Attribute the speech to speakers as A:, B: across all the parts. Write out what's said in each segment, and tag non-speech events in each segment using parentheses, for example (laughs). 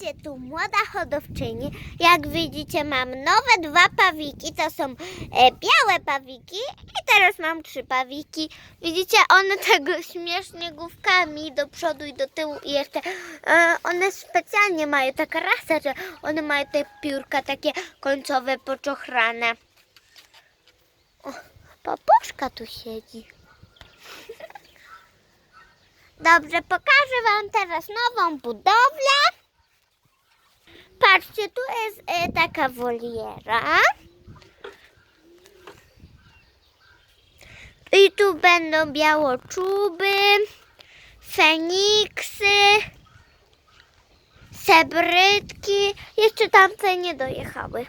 A: Patrzcie, tu młoda hodowczyni. Jak widzicie, mam nowe dwa pawiki. To są e, białe pawiki i teraz mam trzy pawiki. Widzicie, one (laughs) tego śmiesznie główkami do przodu i do tyłu i jeszcze e, one specjalnie mają taka rasa, że one mają te piórka takie końcowe poczochrane. O, papuszka tu siedzi. (laughs) Dobrze, pokażę Wam teraz nową budowlę. Patrzcie, tu jest e, taka woliera. I tu będą białoczuby, feniksy, sebrytki. Jeszcze tamte nie dojechały.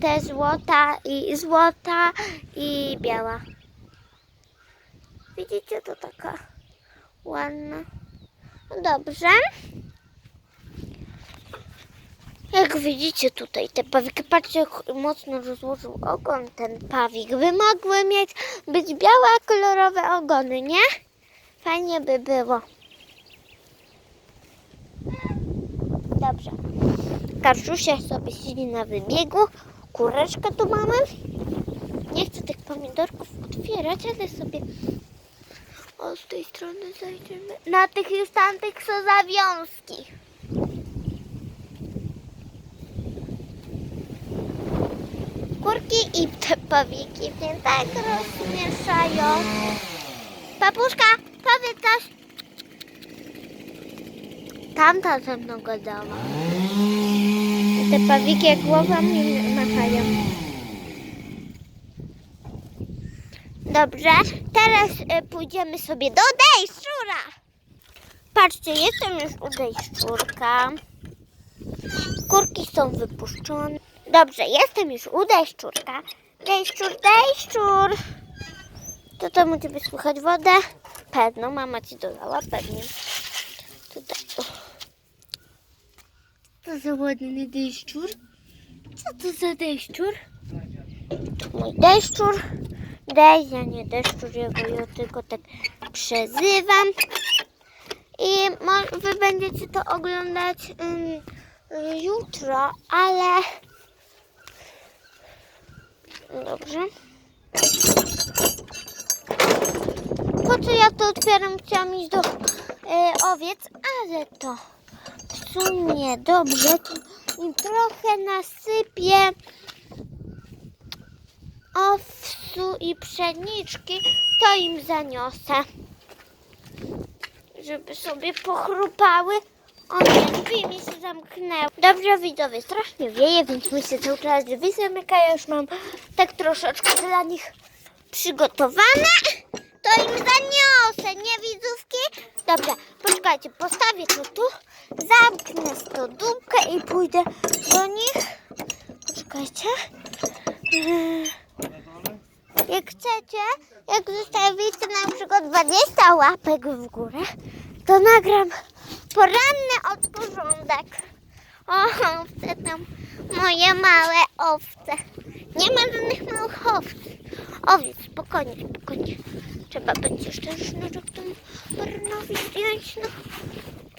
A: Te złota i złota i biała. Widzicie, to taka ładna. No dobrze. Jak widzicie tutaj te pawiki, patrzcie jak mocno rozłożył ogon ten pawik. By mogły mieć być białe, kolorowe ogony, nie? Fajnie by było. Dobrze. Karszusia sobie siedzi na wybiegu. Kureczkę tu mamy. Nie chcę tych pomidorków otwierać, ale sobie o z tej strony zajdziemy. Na tych już tamtych są zawiązki. Kurki i te pawiki mnie tak rozmieszają. Papuszka, powiedz coś. Tamta ze mną gadała. Te pawiki głowami machają. Dobrze, teraz e, pójdziemy sobie do dejszczura. Patrzcie, jestem już u dejszczurka. Kurki są wypuszczone. Dobrze, jestem już u dejszczurka. Dejszczur, dejszczur. To to mu ciebie słychać wodę? Pewno, mama ci dodała, pewnie. Tutaj. za ładny deszczur. Co to za deszczur? To mój deszczur. Dej, ja nie deszczur, ja go ja tylko tak przezywam. I wy będziecie to oglądać y, jutro, ale... Dobrze. Po co ja to otwieram? Chciałam iść do y, owiec, ale to w sumie dobrze. Im trochę nasypię owsu i pszeniczki, to im zaniosę. Żeby sobie pochrupały. O nie, drzwi mi się zamknęły. Dobrze widzowie, strasznie wieje, więc mi się cały czas drzwi zamykają. Już mam tak troszeczkę dla nich przygotowane. To im zaniosę, nie widzówki? Dobra, poczekajcie, postawię to tu, zamknę stodółkę i pójdę do nich. Poczekajcie. Yy. Jak chcecie, jak zostawicie na przykład 20 łapek w górę, to nagram poranny odpoczątek. O, owce tam, moje małe owce. Nie ma żadnych małych owc. Owiec, spokojnie, spokojnie. Trzeba będzie jeszcze sznurek temu Baronowi zdjąć. No.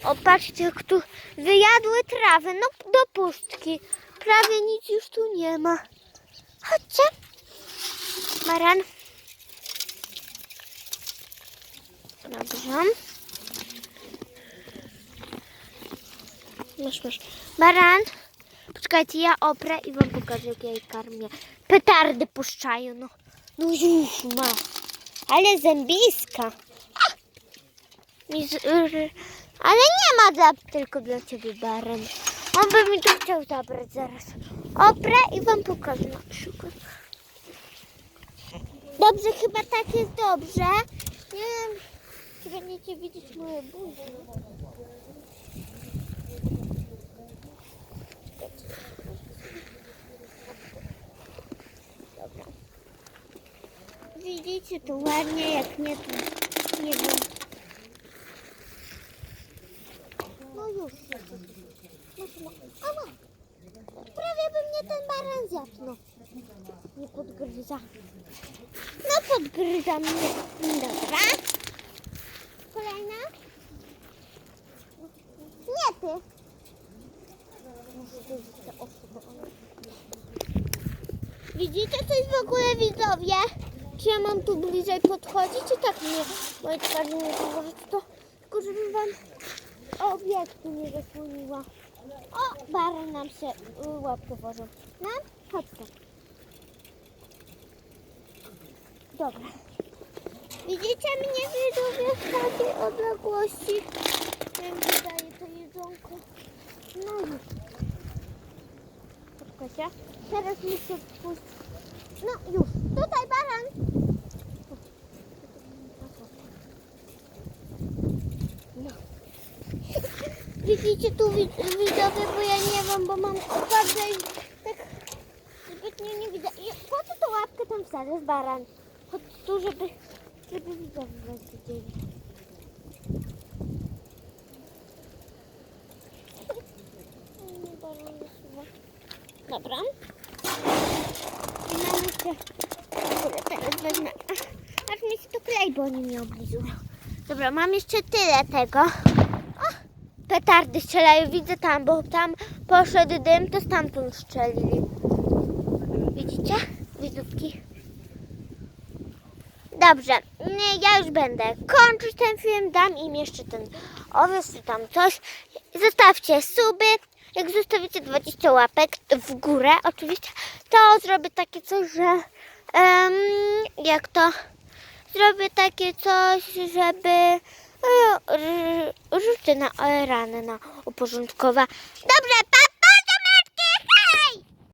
A: O, patrzcie, jak tu wyjadły trawę. No, do pustki. Prawie nic już tu nie ma. Chodźcie. Baran. Dobrze. Masz, masz. Baran. Poczekajcie, ja oprę i wam pokażę, jak ja jej karmię. Petardy puszczają, no. No już ma. Ale zębiska. R- Ale nie ma dla, tylko dla ciebie, Baran. On by mi to chciał zabrać zaraz. Oprę i wam pokażę na przykład. Dobrze, chyba tak jest dobrze. Nie wiem, czy będziecie widzieć moje buzie. Dobra. Widzicie tu ładnie, jak nie tu nie wiem. No już. Ma- Ała! Prawie by mnie ten baran zjadł. Nie podgryza. No podgryza mnie. Dobra. Kolejna. Nie ty. Widzicie coś w ogóle widzowie? Czy ja mam tu bliżej podchodzić? Czy tak mnie moje twarzy nie założyć? To tylko żebym wam obiektu nie zasłoniła. O, Baran nam się y, łapkę włożył. No, chodźcie. Dobra. Widzicie mnie widzowie w takiej odległości? Jak wydaje to jedzonko. No już. Kasia, teraz muszę pójść. No już. Tutaj baran. Widzicie tu wid- widzowie, bo ja nie wiem, bo mam bardzo tak zbytnio nie widzę. I po co tą łapkę tam wsadzę z baran? Chodź tu, żeby, żeby widzowie was widzieli. Nie. Dobra. I mam jeszcze... Kurde, teraz wezmę. Aż mi się to klei, bo oni mnie oblizują. Dobra, mam jeszcze tyle tego. Petardy strzelają, widzę tam, bo tam poszedł dym, to stamtąd strzelili. Widzicie? Widzówki. Dobrze, nie, ja już będę kończyć ten film, dam im jeszcze ten owiec czy tam coś. Zostawcie suby. Jak zostawicie 20 łapek w górę, oczywiście, to zrobię takie coś, że em, jak to zrobię takie coś, żeby e, r- rzucę na e, ranę na uporządkowa. Dobrze, pa!